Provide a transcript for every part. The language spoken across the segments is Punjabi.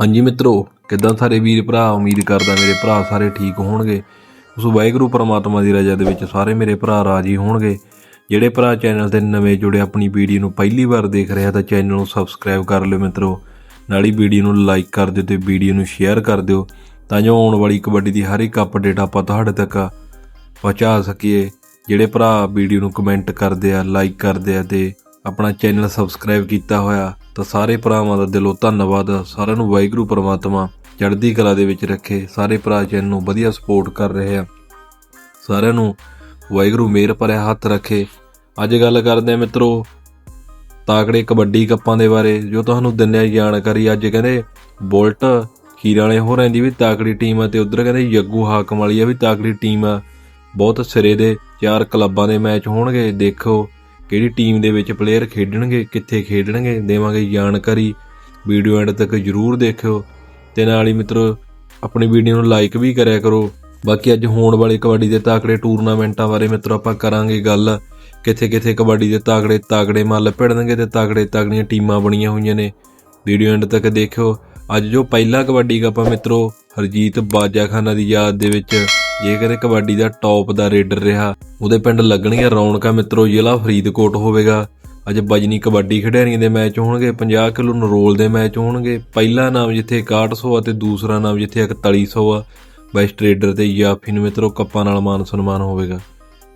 ਹਾਂਜੀ ਮਿੱਤਰੋ, ਕਿੱਦਾਂ ਸਾਰੇ ਵੀਰ ਭਰਾ? ਉਮੀਦ ਕਰਦਾ ਮੇਰੇ ਭਰਾ ਸਾਰੇ ਠੀਕ ਹੋਣਗੇ। ਉਸ ਵਾਹਿਗੁਰੂ ਪਰਮਾਤਮਾ ਦੀ ਰਜ਼ਾ ਦੇ ਵਿੱਚ ਸਾਰੇ ਮੇਰੇ ਭਰਾ ਰਾਜੀ ਹੋਣਗੇ। ਜਿਹੜੇ ਭਰਾ ਚੈਨਲ ਤੇ ਨਵੇਂ ਜੁੜੇ ਆਪਣੀ ਵੀਡੀਓ ਨੂੰ ਪਹਿਲੀ ਵਾਰ ਦੇਖ ਰਿਹਾ ਤਾਂ ਚੈਨਲ ਨੂੰ ਸਬਸਕ੍ਰਾਈਬ ਕਰ ਲਿਓ ਮਿੱਤਰੋ। ਨਾਲ ਹੀ ਵੀਡੀਓ ਨੂੰ ਲਾਈਕ ਕਰ ਦਿਓ ਤੇ ਵੀਡੀਓ ਨੂੰ ਸ਼ੇਅਰ ਕਰ ਦਿਓ, ਤਾਂ ਜੋ ਆਉਣ ਵਾਲੀ ਕਬੱਡੀ ਦੀ ਹਰ ਇੱਕ ਅਪਡੇਟ ਆਪਾਂ ਤੁਹਾਡੇ ਤੱਕ ਪਹੁੰਚਾ ਸਕੀਏ। ਜਿਹੜੇ ਭਰਾ ਵੀਡੀਓ ਨੂੰ ਕਮੈਂਟ ਕਰਦੇ ਆ, ਲਾਈਕ ਕਰਦੇ ਆ ਤੇ ਆਪਣਾ ਚੈਨਲ ਸਬਸਕ੍ਰਾਈਬ ਕੀਤਾ ਹੋਇਆ, ਤਾਂ ਸਾਰੇ ਭਰਾਵਾਂ ਦਾ ਦਿਲੋਂ ਧੰਨਵਾਦ। ਸਾਰਿਆਂ ਨੂੰ ਵਾਹਿਗੁਰੂ ਪਰਮਾਤਮਾ ਚੜ੍ਹਦੀ ਕਲਾ ਦੇ ਵਿੱਚ ਰੱਖੇ। ਸਾਰੇ ਭਰਾ ਚੈਨਲ ਨੂੰ ਵਧੀਆ ਸਪੋਰਟ ਕਰ ਰਹੇ ਆ। ਸਾਰਿਆਂ ਨੂੰ ਵਾਹਿਗੁਰੂ ਮੇਰ ਭਰਿਆ ਹੱਥ ਰੱਖੇ। ਅੱਜ ਗੱਲ ਕਰਦੇ ਆ ਮਿੱਤਰੋ ਤਾਕੜੇ ਕਬੱਡੀ ਕੱਪਾਂ ਦੇ ਬਾਰੇ, ਜੋ ਤੁਹਾਨੂੰ ਦਿੰਨੇ ਜਾਣਕਾਰੀ। ਅੱਜ ਕਹਿੰਦੇ ਬੁਲਟ ਖੀਰ ਵਾਲੇ ਹੋਰਾਂ ਦੀ ਵੀ ਤਾਕੜੀ ਟੀਮ ਆ, ਤੇ ਉਧਰ ਕਹਿੰਦੇ ਯੱਗੂ ਹਾਕਮ ਵਾਲੀ ਆ ਵੀ ਤਾਕੜੀ ਟੀਮ ਆ। ਬਹੁਤ ਸਿਰੇ ਦੇ ਚਾਰ ਕਲੱਬਾਂ ਦੇ ਮੈਚ ਹੋਣਗੇ, ਦੇਖੋ। ਕਿਹੜੀ ਟੀਮ ਦੇ ਵਿੱਚ ਪਲੇਅਰ ਖੇਡਣਗੇ, ਕਿੱਥੇ ਖੇਡਣਗੇ, ਦੇਵਾਂਗੇ ਜਾਣਕਾਰੀ। ਵੀਡੀਓ ਐਂਡ ਤੱਕ ਜਰੂਰ ਦੇਖਿਓ। ਤੇ ਨਾਲ ਹੀ ਮਿੱਤਰੋ, ਆਪਣੀ ਵੀਡੀਓ ਨੂੰ ਲਾਈਕ ਵੀ ਕਰਿਆ ਕਰੋ। ਬਾਕੀ ਅੱਜ ਹੋਣ ਵਾਲੇ ਕਬੱਡੀ ਦੇ ਤਾਕੜੇ ਟੂਰਨਾਮੈਂਟਾਂ ਬਾਰੇ ਮਿੱਤਰੋ, ਆਪਾਂ ਕਰਾਂਗੇ ਗੱਲ। ਕਿੱਥੇ ਕਿੱਥੇ ਕਬੱਡੀ ਦੇ ਤਾਕੜੇ ਤਾਕੜੇ ਮੱਲ ਭਿੜਨਗੇ ਤੇ ਤਾਕੜੇ ਤਾਕੜੀਆਂ ਟੀਮਾਂ ਬਣੀਆਂ ਹੋਈਆਂ ਨੇ। ਵੀਡੀਓ ਐਂਡ ਤੱਕ ਦੇਖਿਓ। ਅੱਜ ਜੋ ਪਹਿਲਾ ਕਬੱਡੀ ਕੱਪ ਆ ਮਿੱਤਰੋ, ਹਰਜੀਤ ਬਾਜਾਖਾਨਾ ਦੀ ਯਾਦ ਦੇ ਵਿੱਚ। ਜੇਕਰ ਕਹਿੰਦੇ ਕਬੱਡੀ ਦਾ ਟੌਪ ਦਾ ਰੇਡਰ ਰਿਹਾ, ਉਹਦੇ ਪਿੰਡ ਲੱਗਣਗੀਆਂ ਰੌਣਕਾਂ ਮਿੱਤਰੋ, ਜ਼ਿਲ੍ਹਾ ਫਰੀਦਕੋਟ ਹੋਵੇਗਾ। ਅੱਜ ਬਜਨੀ ਕਬੱਡੀ ਖਿਡਾਰੀਆਂ ਦੇ ਮੈਚ ਹੋਣਗੇ 50 ਕਿਲੋ ਨਰੋਲ ਦੇ ਮੈਚ ਹੋਣਗੇ। ਪਹਿਲਾ ਨਾਮ ਜਿੱਥੇ 6100 ਆ ਤੇ ਦੂਸਰਾ ਨਾਮ ਜਿੱਥੇ 4100 ਆ। ਬੈਸਟ ਰੇਡਰ ਤੇ ਯਾਫੀ ਨੂੰ ਮਿੱਤਰੋ, ਕੱਪਾਂ ਨਾਲ ਮਾਨ ਸਨਮਾਨ ਹੋਵੇਗਾ।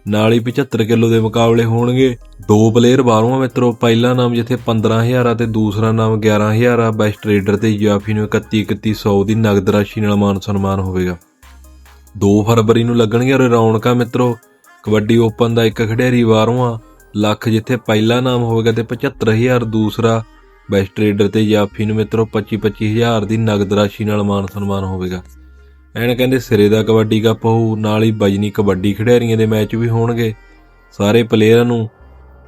ਨਾਲ ਹੀ 75 ਕਿਲੋ ਦੇ ਮੁਕਾਬਲੇ ਹੋਣਗੇ। ਦੋ ਪਲੇਅਰ ਬਾਹਰੋਂ ਆ ਮਿੱਤਰੋ, ਪਹਿਲਾ ਨਾਮ ਜਿੱਥੇ 15000 ਆ ਤੇ ਦੂਸਰਾ ਨਾਮ 11000 ਆ। ਬੈਸਟ ਰੇਡਰ ਤੇ ਯਾਫੀ ਨੂੰ 31 3100 ਦੀ ਨਗਦ ਰਾਸ਼ੀ ਨਾਲ ਮਾਨ ਸਨਮਾਨ ਹੋਵੇਗਾ। 2 ਫਰਵਰੀ ਨੂੰ ਲੱਗਣਗੀਆਂ ਰੌਣਕਾਂ ਮਿੱਤਰੋ। ਕਬੱਡੀ ਓਪਨ ਦਾ ਇੱਕ ਖਿਡਾਰੀ ਬਾਹਰੋਂ ਆ। ਲੱਖ ਜਿੱਥੇ ਪਹਿਲਾ ਨਾਮ ਹੋਵੇਗਾ ਤੇ 75000 ਦੂਸਰਾ। ਬੈਸਟ ਰੇਡਰ ਤੇ ਜਾਫੀ ਨੂੰ ਮਿੱਤਰੋ 25 25000 ਦੀ ਨਗਦ ਰਾਸ਼ੀ ਨਾਲ ਮਾਨ ਸਨਮਾਨ ਹੋਵੇਗਾ। ਐਨ ਕਹਿੰਦੇ ਸਿਰੇ ਦਾ ਕਬੱਡੀ ਕੱਪ ਹੋਊ, ਨਾਲ ਹੀ ਬਜਨੀ ਕਬੱਡੀ ਖਿਡਾਰੀਆਂ ਦੇ ਮੈਚ ਵੀ ਹੋਣਗੇ। ਸਾਰੇ ਪਲੇਅਰਾਂ ਨੂੰ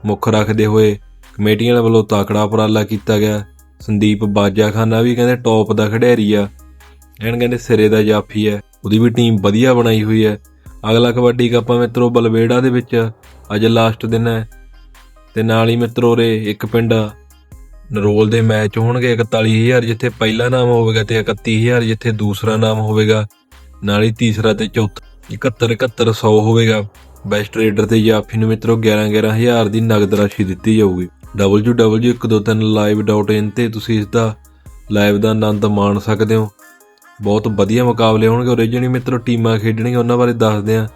ਮੁੱਖ ਰੱਖਦੇ ਹੋਏ ਕਮੇਟੀਆਂ ਵੱਲੋਂ ਤਾਕੜਾ ਉਪਰਾਲਾ ਕੀਤਾ ਗਿਆ। ਸੰਦੀਪ ਬਾਜਾਖਾਨਾ ਵੀ ਕਹਿੰਦੇ ਟੌਪ ਦਾ ਖਿਡਾਰੀ ਆ। ਐਨ ਕਹਿੰਦੇ ਸਿਰੇ ਦਾ ਜਾਫੀ ਹੈ। ਉਹਦੀ ਵੀ ਟੀਮ ਵਧੀਆ ਬਣਾਈ ਹੋਈ ਹੈ। ਅਗਲਾ ਕਬੱਡੀ ਕੱਪ ਆ ਮਿੱਤਰੋ ਬਲਵੇੜਾ ਦੇ ਵਿੱਚ। ਅੱਜ ਲਾਸਟ ਦਿਨ ਹੈ। ਤੇ ਨਾਲ ਹੀ ਮਿੱਤਰੋ ਰੇ ਇੱਕ ਪਿੰਡ ਨਰੋਲ ਦੇ ਮੈਚ ਹੋਣਗੇ 41000 ਜਿੱਥੇ ਪਹਿਲਾ ਨਾਮ ਹੋਵੇਗਾ ਤੇ 31000 ਜਿੱਥੇ ਦੂਸਰਾ ਨਾਮ ਹੋਵੇਗਾ। ਨਾਲ ਹੀ ਤੀਸਰਾ ਤੇ ਚੌਥਾ 71 7100 ਹੋਵੇਗਾ। ਬੈਸਟ ਰੇਡਰ ਤੇ ਜਾਫੀ ਨੂੰ ਮਿੱਤਰੋ 11 11000 ਦੀ ਨਗਦ ਰਾਸ਼ੀ ਦਿੱਤੀ ਜਾਊਗੀ। www.123live.in ਤੇ ਤੁਸੀਂ ਇਸ ਦਾ ਲਾਈਵ ਦਾ ਆਨੰਦ ਮਾਣ ਸਕਦੇ ਹੋ। ਬਹੁਤ ਵਧੀਆ ਮੁਕਾਬਲੇ ਹੋਣਗੇ ਔਰ ਜਿਹੜੀ ਮਿੱਤਰੋ ਟੀਮਾਂ ਖੇਡਣਗੀਆਂ ਉਹਨਾਂ ਬਾਰੇ ਦੱਸਦੇ ਆ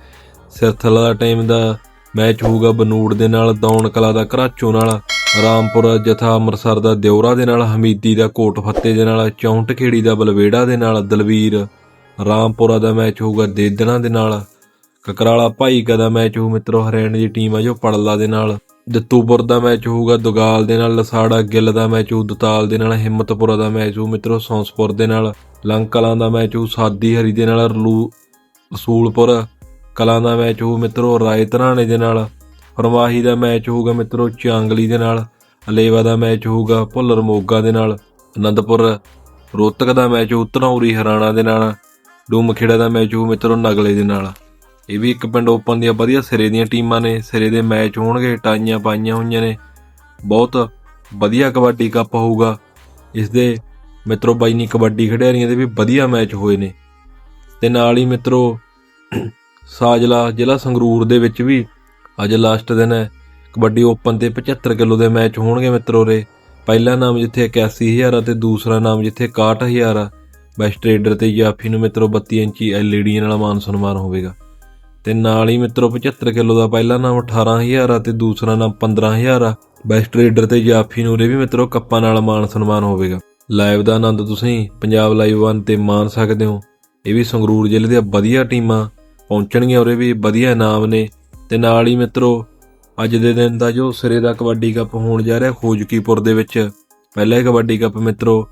ਸਿਰਥਲਾ ਦਾ ਟਾਈਮ ਦਾ ਮੈਚ ਹੋਊਗਾ ਬਨੂੜ ਦੇ ਨਾਲ, ਦੌਣ ਕਲਾ ਦਾ ਘਰਾਚੋ ਨਾਲ, ਰਾਮਪੁਰ ਜਥਾ ਅੰਮ੍ਰਿਤਸਰ ਦਾ ਦਿਉਰਾ ਦੇ ਨਾਲ, ਹਮੀਦੀ ਦਾ ਕੋਟ ਫੱਤੇ ਦੇ ਨਾਲ ਚੌਂਟ ਖੇੜੀ ਦਾ ਬਲਵੇੜਾ ਦੇ ਨਾਲ, ਦਲਵੀਰ, ਰਾਮਪੁਰਾ ਦਾ ਮੈਚ ਹੋਊਗਾ ਦੇਦਣਾ ਦੇ ਨਾਲ, ਕਕਰਾਲਾ ਭਾਈਕਾ ਦਾ ਮੈਚ ਹੋਊ ਮਿੱਤਰੋ, ਹਰਿਆਣੇ ਦੀ ਟੀਮ ਆ ਜੋ ਪੜਲਾ ਦੇ ਨਾਲ, ਜੱਤੂਪੁਰ ਦਾ ਮੈਚ ਹੋਊਗਾ ਦੁਗਾਲ ਦੇ ਨਾਲ, ਲਸਾੜਾ ਗਿੱਲ ਦਾ ਮੈਚ ਹੋਊ ਦੁਤਾਲ ਦੇ ਨਾਲ, ਹਿੰਮਤਪੁਰਾ ਦਾ ਮੈਚ ਹੋਊ ਮਿੱਤਰੋ, ਸੌਂਸਪੁਰ ਦੇ ਨਾਲ। ਲੰਗ ਕਲਾਂ ਦਾ ਮੈਚ ਹੋਊ ਸਾਦੀ ਹਰੀ ਦੇ ਨਾਲ ਰਲੂ ਰਸੂਲਪੁਰ। ਕਲਾਂ ਦਾ ਮੈਚ ਹੋਊ ਮਿੱਤਰੋ ਰਾਏ ਧਰਾਣੇ ਦੇ ਨਾਲ। ਫਰਮਾਹੀ ਦਾ ਮੈਚ ਹੋਊਗਾ ਮਿੱਤਰੋ ਚਾਂਗਲੀ ਦੇ ਨਾਲ। ਅਲੇਵਾ ਦਾ ਮੈਚ ਹੋਊਗਾ ਭੁੱਲਰ ਮੋਗਾ ਦੇ ਨਾਲ। ਅਨੰਦਪੁਰ। ਰੋਹਤਕ ਦਾ ਮੈਚ ਹੋਊ ਧਨੌਰੀ ਹਰਿਆਣਾ ਦੇ ਨਾਲ। ਡੂਮਖੇੜਾ ਦਾ ਮੈਚ ਹੋਊ ਮਿੱਤਰੋ ਨਗਲੇ ਦੇ ਨਾਲ। ਇਹ ਵੀ ਇੱਕ ਪਿੰਡ ਓਪਨ ਦੀਆਂ ਵਧੀਆ ਸਿਰੇ ਦੀਆਂ ਟੀਮਾਂ ਨੇ। ਸਿਰੇ ਦੇ ਮੈਚ ਹੋਣਗੇ, ਟਾਈਆਂ ਪਾਈਆਂ ਹੋਈਆਂ ਨੇ। ਬਹੁਤ ਵਧੀਆ ਕਬੱਡੀ ਕੱਪ ਹੋਊਗਾ। ਇਸ ਦੇ ਮਿੱਤਰੋ ਬਾਈਨੀ ਕਬੱਡੀ ਖਿਡਾਰੀਆਂ ਦੇ ਵੀ ਵਧੀਆ ਮੈਚ ਹੋਏ ਨੇ। ਤੇ ਨਾਲ ਹੀ ਮਿੱਤਰੋ ਸਾਜਲਾ ਜ਼ਿਲ੍ਹਾ ਸੰਗਰੂਰ ਦੇ ਵਿੱਚ ਵੀ ਅੱਜ ਲਾਸਟ ਦਿਨ ਹੈ ਕਬੱਡੀ ਓਪਨ ਤੇ 75 ਕਿਲੋ ਦੇ ਮੈਚ ਹੋਣਗੇ ਮਿੱਤਰੋ ਰੇ। ਪਹਿਲਾ ਨਾਮ ਜਿੱਥੇ 81000 ਆ ਤੇ ਦੂਸਰਾ ਨਾਮ ਜਿੱਥੇ 61000 ਆ। ਬੈਸਟ ਟ੍ਰੇਡਰ ਤੇ ਜਾਫੀ ਨੂੰ ਮਿੱਤਰੋ 32 ਇੰਚੀ ਐਲਈਡੀ ਨਾਲ ਮਾਨ ਸਨਮਾਨ ਹੋਵੇਗਾ। ਤੇ ਨਾਲ ਹੀ ਮਿੱਤਰੋ 75 ਕਿਲੋ ਦਾ ਪਹਿਲਾ ਨਾਮ 18000 ਆ ਤੇ ਦੂਸਰਾ ਨਾਮ 15000 ਆ। ਬੈਸਟ ਟ੍ਰੇਡਰ ਤੇ ਜਾਫੀ ਨੂੰ ਰੇ ਵੀ ਮਿੱਤਰੋ ਕੱਪਾਂ ਨਾਲ ਮਾਨ ਸਨਮਾਨ ਹੋਵੇਗਾ। ਲਾਈਵ ਦਾ ਆਨੰਦ ਤੁਸੀਂ ਪੰਜਾਬ ਲਾਈਵ 1 ਤੇ ਮਾਣ ਸਕਦੇ ਹੋ। ਇਹ ਵੀ ਸੰਗਰੂਰ ਜ਼ਿਲ੍ਹੇ ਦੀਆਂ ਵਧੀਆ ਟੀਮਾਂ ਪਹੁੰਚਣਗੀਆਂ ਉਰੇ ਵੀ ਵਧੀਆ ਇਨਾਮ ਨੇ। ਤੇ ਨਾਲ ਹੀ ਮਿੱਤਰੋ, ਅੱਜ ਦੇ ਦਿਨ ਦਾ ਜੋ ਸਿਰੇ ਦਾ ਕਬੱਡੀ ਕੱਪ ਹੋਣ ਜਾ ਰਿਹਾ ਖੋਜਕੀਪੁਰ ਦੇ ਵਿੱਚ, ਪਹਿਲਾ ਹੀ ਕਬੱਡੀ ਕੱਪ ਮਿੱਤਰੋ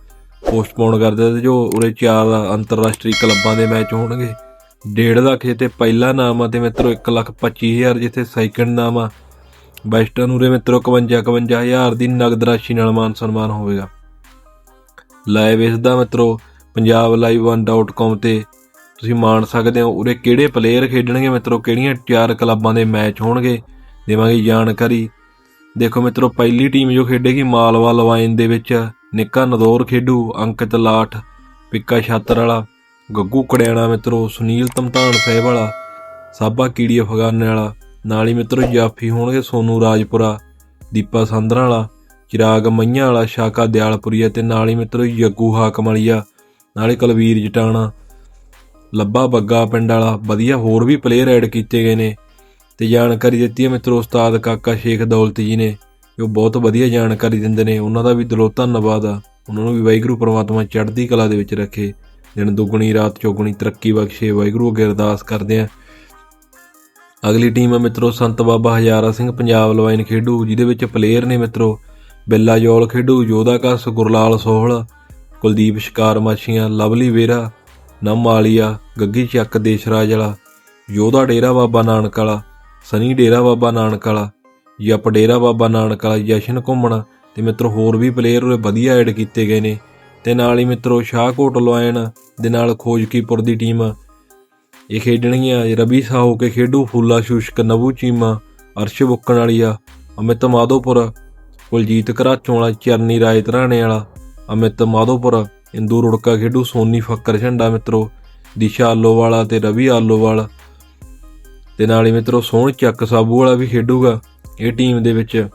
ਪੋਸਟਪੋਨ ਕਰ ਦਿੱਤਾ ਜੋ ਉਰੇ ਚਾਰ ਅੰਤਰਰਾਸ਼ਟਰੀ ਕਲੱਬਾਂ ਦੇ ਮੈਚ ਹੋਣਗੇ। 1.5 ਲੱਖ ਜਿੱਥੇ ਪਹਿਲਾ ਨਾਮ ਆ ਤੇ ਮਿੱਤਰੋ 1 ਲੱਖ 25000 ਜਿੱਥੇ ਸੈਕੰਡ ਨਾਮ ਆ। ਵੈਸਟਰਨ ਉਰੇ ਮਿੱਤਰੋ 51 51000 ਦੀ ਨਗਦ ਰਾਸ਼ੀ ਨਾਲ ਮਾਨ ਸਨਮਾਨ ਹੋਵੇਗਾ। ਲਾਈਵ ਇਸ ਦਾ ਮਿੱਤਰੋ, ਪੰਜਾਬ ਲਾਈਵ 1.com ਤੇ। ਤੁਸੀਂ ਮਾਣ ਸਕਦੇ ਹੋ ਉਰੇ ਕਿਹੜੇ ਪਲੇਅਰ ਖੇਡਣਗੇ ਮਿੱਤਰੋ, ਕਿਹੜੀਆਂ ਚਾਰ ਕਲੱਬਾਂ ਦੇ ਮੈਚ ਹੋਣਗੇ, ਦੇਵਾਂਗੇ ਜਾਣਕਾਰੀ। ਦੇਖੋ ਮਿੱਤਰੋ, ਪਹਿਲੀ ਟੀਮ ਜੋ ਖੇਡੇਗੀ ਮਾਲਵਾ ਲਵਾਇਨ ਦੇ ਵਿੱਚ, ਨਿੱਕਾ ਨਦੌਰ ਖੇਡੂ, ਅੰਕਿਤ ਲਾਠ, ਪਿੱਕਾ ਛਾਤਰ ਵਾਲਾ, ਗੱਗੂ ਕੜਿਆਣਾ ਮਿੱਤਰੋ, ਸੁਨੀਲ ਤਮਤਾਨ ਸਾਹਿਬ ਵਾਲਾ, ਸਾਬਾ ਕੀੜੀ ਅਫਗਾਨੇ ਵਾਲਾ, ਨਾਲ ਹੀ ਮਿੱਤਰੋ ਜਾਫੀ ਹੋਣਗੇ ਸੋਨੂ ਰਾਜਪੁਰਾ, ਦੀਪਾ ਸੰਧਰਾ ਵਾਲਾ ਚਿਰਾਗ ਮਈਆਂ ਵਾਲਾ ਸ਼ਾਕਾ ਦਿਆਲਪੁਰੀਆ ਤੇ ਨਾਲ ਹੀ ਮਿੱਤਰੋ ਜੱਗੂ ਹਾਕਮ ਵਾਲੀਆ ਨਾਲ ਕੁਲਵੀਰ ਜਟਾਣਾ, ਲੱਭਾ ਬੱਗਾ ਪਿੰਡ ਵਾਲਾ, ਵਧੀਆ ਹੋਰ ਵੀ ਪਲੇਅਰ ਐਡ ਕੀਤੇ ਗਏ ਨੇ ਤੇ ਜਾਣਕਾਰੀ ਦਿੱਤੀ ਹੈ ਮਿੱਤਰੋ ਉਸਤਾਦ ਕਾਕਾ ਸ਼ੇਖ ਦੌਲਤ ਜੀ ਨੇ ਜੋ ਬਹੁਤ ਵਧੀਆ ਜਾਣਕਾਰੀ ਦਿੰਦੇ ਨੇ, ਉਹਨਾਂ ਦਾ ਵੀ ਦਿਲੋਂ ਧੰਨਵਾਦ ਆ, ਉਹਨਾਂ ਨੂੰ ਵੀ ਵਾਹਿਗੁਰੂ ਪ੍ਰਮਾਤਮਾ ਚੜ੍ਹਦੀ ਕਲਾ ਦੇ ਵਿੱਚ ਰੱਖੇ, ਦਿਨ ਦੁੱਗਣੀ, ਰਾਤ ਚੌਗਣੀ, ਤਰੱਕੀ ਬਖਸ਼ੇ, ਵਾਹਿਗੁਰੂ ਅੱਗੇ ਅਰਦਾਸ ਕਰਦੇ ਆ। ਅਗਲੀ ਟੀਮ ਹੈ ਮਿੱਤਰੋ ਸੰਤ ਬਾਬਾ ਹਜ਼ਾਰਾ ਸਿੰਘ ਪੰਜਾਬ ਲਵਾਈਨ ਖੇਡੂ, ਜਿਹਦੇ ਵਿੱਚ ਪਲੇਅਰ ਨੇ ਮਿੱਤਰੋ ਬਿੱਲਾ ਜੋਲ ਖੇਡੂ, ਯੋਧਾ ਕਸ, ਗੁਰਲਾਲ ਸੋਹਲ, ਕੁਲਦੀਪ ਸ਼ਿਕਾਰ ਮਾਛੀਆਂ, ਲਵਲੀ ਵੇਰਾ, ਨਮ ਆਲੀਆ, ਗੱਗੀ ਚੱਕ ਦੇਸ਼ਰਾਜ ਵਾਲਾ, ਯੋਧਾ ਡੇਰਾ ਬਾਬਾ ਨਾਨਕ ਵਾਲਾ, ਸਨੀ ਡੇਰਾ ਬਾਬਾ ਨਾਨਕ ਵਾਲਾ, ਜੱਪ ਡੇਰਾ ਬਾਬਾ ਨਾਨਕ ਵਾਲਾ, ਜਸ਼ਨ ਘੁੰਮਣਾ ਤੇ ਮਿੱਤਰੋ ਹੋਰ ਵੀ ਪਲੇਅਰ ਉਰੇ ਵਧੀਆ ਐਡ ਕੀਤੇ ਗਏ ਨੇ। ਤੇ ਨਾਲ ਹੀ ਮਿੱਤਰੋ ਸ਼ਾਹਕੋਟ ਲੋਇਨ ਦੇ ਨਾਲ ਖੋਜਕੀਪੁਰ ਦੀ ਟੀਮ ਇਹ ਖੇਡਣਗੀਆਂ। ਰਵੀ ਸਾਹੋ ਕੇ ਖੇਡੂ, ਫੂਲਾ ਸ਼ੂਸ਼ਕ, ਨਵੂ ਚੀਮਾ, ਅਰਸ਼ ਬੁੱਕਣ ਵਾਲੀਆ, ਅਮਿਤ ਮਾਧੋਪੁਰ ਕੁਲਜੀਤ ਘਰਾਚੋਂ ਵਾਲਾ ਚਰਨੀ ਰਾਏ ਧਰਾਣੇ ਵਾਲਾ, ਅਮਿਤ ਮਾਧੋਪੁਰ, ਇੰਦੂ ਰੁੜਕਾ ਖੇਡੂ, ਸੋਨੀ ਫੱਕਰ ਝੰਡਾ ਮਿੱਤਰੋ, ਦਿਸ਼ਾ ਆਲੋਵਾਲਾ ਤੇ ਰਵੀ ਆਲੋਵਾਲ। ਤੇ ਨਾਲ ਹੀ ਮਿੱਤਰੋ, ਸੋਹਣ ਚੱਕ ਸਾਬੂ ਵਾਲਾ ਵੀ ਖੇਡੂਗਾ ਇਹ ਟੀਮ ਦੇ ਵਿੱਚ।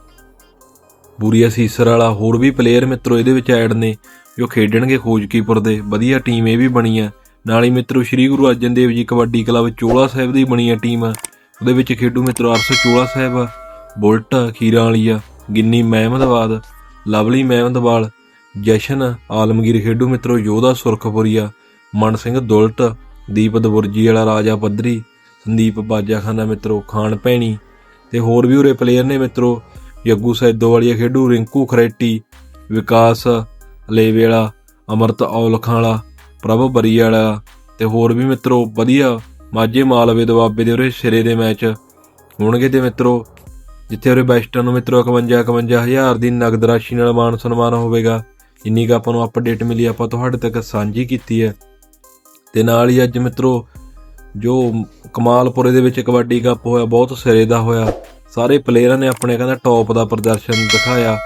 ਬੂਰੀਆ ਸੀਸਰ ਵਾਲਾ ਹੋਰ ਵੀ ਪਲੇਅਰ ਮਿੱਤਰੋ, ਇਹਦੇ ਵਿੱਚ ਐਡ ਨੇ, ਜੋ ਖੇਡਣਗੇ ਖੋਜਕੀਪੁਰ ਦੇ, ਵਧੀਆ ਟੀਮ ਇਹ ਵੀ ਬਣੀ ਆ ਨਾਲ ਹੀ ਮਿੱਤਰੋ, ਸ੍ਰੀ ਗੁਰੂ ਅਰਜਨ ਦੇਵ ਜੀ ਕਬੱਡੀ ਕਲੱਬ ਚੋਲਾ ਸਾਹਿਬ ਦੀ ਬਣੀ ਆ ਟੀਮ ਉਹਦੇ ਵਿੱਚ ਖੇਡੂ ਮਿੱਤਰੋ, ਅਰਸ ਚੋਲਾ ਸਾਹਿਬ, ਬੁਲਟ, ਖੀਰਾਂ ਆ। ਗਿੰਨੀ ਮਹਿਮਦਵਾਦ, ਲਵਲੀ ਮਹਿਮਦਵਾਲ, ਜਸ਼ਨ ਆਲਮਗੀਰ ਖੇਡੂ ਮਿੱਤਰੋ ਯੋਧਾ ਸੁਰਖਪੁਰੀਆ, ਮਨ ਸਿੰਘ ਦੁਲਟ ਦੀਪ ਦਬੁਰਜੀ ਵਾਲਾ ਰਾਜਾ ਪੱਧਰੀ, ਸੰਦੀਪ ਬਾਜਾਖਾਨਾ ਮਿੱਤਰੋ ਖਾਨ ਭੈਣੀ ਤੇ ਹੋਰ ਵੀ ਉਰੇ ਪਲੇਅਰ ਨੇ ਮਿੱਤਰੋ ਯੱਗੂ ਸੈਦੋ ਵਾਲੀਆ ਖੇਡੂ, ਰਿੰਕੂ ਖਰੇਟੀ, ਵਿਕਾਸ ਲੇਵੇ ਵਾਲਾ ਅਮਰਤ ਔਲਖਾਂ ਵਾਲਾ ਪ੍ਰਭ ਬਰੀ ਵਾਲਾ ਤੇ ਹੋਰ ਵੀ ਮਿੱਤਰੋ ਵਧੀਆ ਮਾਝੇ ਮਾਲਵੇ ਦੁਆਬੇ ਦੇ ਉਰੇ ਸਿਰੇ ਦੇ ਮੈਚ ਹੋਣਗੇ ਤੇ ਮਿੱਤਰੋ ਜਿੱਥੇ ਉਰੇ ਬੈਸਟਾਂ ਨੂੰ ਮਿੱਤਰੋ 51 51 ਹਜ਼ਾਰ ਦੀ ਨਗਦ ਰਾਸ਼ੀ ਨਾਲ ਮਾਨ ਸਨਮਾਨ ਹੋਵੇਗਾ। ਇੰਨੀ ਕੁ ਆਪਾਂ ਨੂੰ ਅਪਡੇਟ ਮਿਲੀ, ਆਪਾਂ ਤੁਹਾਡੇ ਤੱਕ ਸਾਂਝੀ ਕੀਤੀ ਹੈ। ਤੇ ਨਾਲ ਹੀ ਅੱਜ ਮਿੱਤਰੋ, ਜੋ ਕਮਾਲਪੁਰੇ ਦੇ ਵਿੱਚ ਕਬੱਡੀ ਕੱਪ ਹੋਇਆ, ਬਹੁਤ ਸਿਰੇ ਦਾ ਹੋਇਆ। ਸਾਰੇ ਪਲੇਅਰਾਂ ਨੇ ਆਪਣੇ ਕਹਿੰਦਾ ਟੌਪ ਦਾ ਪ੍ਰਦਰਸ਼ਨ ਦਿਖਾਇਆ।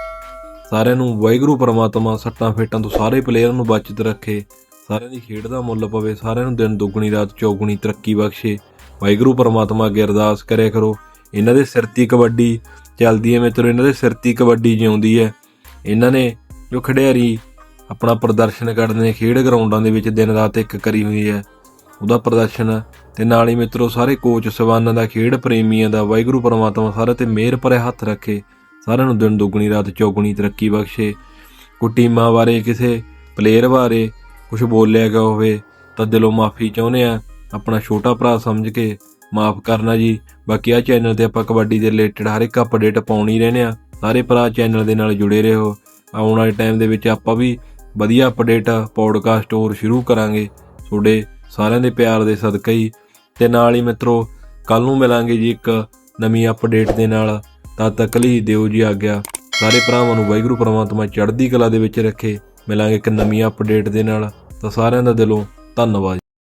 ਸਾਰਿਆਂ ਨੂੰ ਵਾਹਿਗੁਰੂ ਪਰਮਾਤਮਾ ਸੱਟਾਂ ਫੇਟਾਂ ਤੋਂ ਸਾਰੇ ਪਲੇਅਰਾਂ ਨੂੰ ਬਚਤ ਰੱਖੇ। ਸਾਰਿਆਂ ਦੀ ਖੇਡ ਦਾ ਮੁੱਲ ਪਵੇ, ਸਾਰਿਆਂ ਨੂੰ ਦਿਨ ਦੁੱਗਣੀ, ਰਾਤ ਚੌਗੁਣੀ ਤਰੱਕੀ ਬਖਸ਼ੇ। ਵਾਹਿਗੁਰੂ ਪਰਮਾਤਮਾ ਅੱਗੇ ਅਰਦਾਸ ਕਰਿਆ ਕਰੋ। ਇਹਨਾਂ ਦੇ ਸਿਰਤੀ ਕਬੱਡੀ ਚੱਲਦੀ ਹੈ ਮਿੱਤਰੋ ਇਹਨਾਂ ਦੇ ਸਿਰਤੀ ਕਬੱਡੀ ਜਿਉਂਦੀ ਹੈ ਇਹਨਾਂ ਨੇ ਜੋ ਖਿਡਾਰੀ ਆਪਣਾ ਪ੍ਰਦਰਸ਼ਨ ਕਰਦੇ ਨੇ, ਖੇਡ ਗਰਾਊਂਡਾਂ ਦੇ ਵਿੱਚ ਦਿਨ ਰਾਤ ਇੱਕ ਕਰੀ ਹੋਈ ਹੈ ਉਹਦਾ ਪ੍ਰਦਰਸ਼ਨ ਤੇ ਨਾਲ ਹੀ ਮਿੱਤਰੋ, ਸਾਰੇ ਕੋਚ ਸਵਾਨਾਂ ਦਾ, ਖੇਡ ਪ੍ਰੇਮੀਆਂ ਦਾ, ਵਾਹਿਗੁਰੂ ਪਰਮਾਤਮਾ ਸਾਰੇ ਤੇ ਮਿਹਰ ਭਰੇ ਹੱਥ ਰੱਖੇ, ਸਾਰਿਆਂ ਨੂੰ ਦਿਨ ਦੁੱਗਣੀ, ਰਾਤ ਚੌਗਣੀ ਤਰੱਕੀ ਬਖਸ਼ੇ। ਕੋਈ ਟੀਮਾਂ ਬਾਰੇ, ਕਿਸੇ ਪਲੇਅਰ ਬਾਰੇ ਕੁਝ ਬੋਲਿਆ ਗਿਆ ਹੋਵੇ ਤਾਂ ਦਿਲੋਂ ਮਾਫੀ ਚਾਹੁੰਦੇ ਆ, ਆਪਣਾ ਛੋਟਾ ਭਰਾ ਸਮਝ ਕੇ ਮਾਫ ਕਰਨਾ ਜੀ। ਬਾਕੀ ਆ ਚੈਨਲ ਤੇ ਆਪਾਂ ਕਬੱਡੀ ਦੇ ਰਿਲੇਟਡ ਹਰ ਇੱਕ ਅਪਡੇਟ ਪਾਉਣੀ ਰਹਿੰਦੇ ਆ। ਸਾਰੇ ਭਰਾ ਚੈਨਲ ਦੇ ਨਾਲ ਜੁੜੇ ਰਹੋ। ਆਉਣ ਵਾਲੇ ਟਾਈਮ ਦੇ ਵਿੱਚ ਆਪਾਂ ਵੀ ਵਧੀਆ ਅਪਡੇਟ ਪੌਡਕਾਸਟ ਹੋਰ ਸ਼ੁਰੂ ਕਰਾਂਗੇ। ਤੁਹਾਡੇ ਸਾਰਿਆਂ ਦੇ ਪਿਆਰ ਦੇ ਸਦਕਾ ਹੀ। ਤੇ ਨਾਲ ਹੀ ਮਿੱਤਰੋ ਕੱਲ ਨੂੰ ਮਿਲਾਂਗੇ ਜੀ ਇੱਕ ਨਵੀਂ ਅਪਡੇਟ ਦੇ ਨਾਲ। ਤਦ ਤੱਕ ਲਈ ਦਿਓ ਜੀ ਆਗਿਆ। ਸਾਰੇ ਭਰਾਵਾਂ ਨੂੰ ਵਾਹਿਗੁਰੂ ਪਰਮਾਤਮਾ ਚੜ੍ਹਦੀ ਕਲਾ ਦੇ ਵਿੱਚ ਰੱਖੇ। ਮਿਲਾਂਗੇ ਇੱਕ ਨਵੀਂ ਅਪਡੇਟ ਦੇ ਨਾਲ। ਤਾਂ ਸਾਰਿਆਂ ਦਾ ਦਿਲੋਂ ਧੰਨਵਾਦ।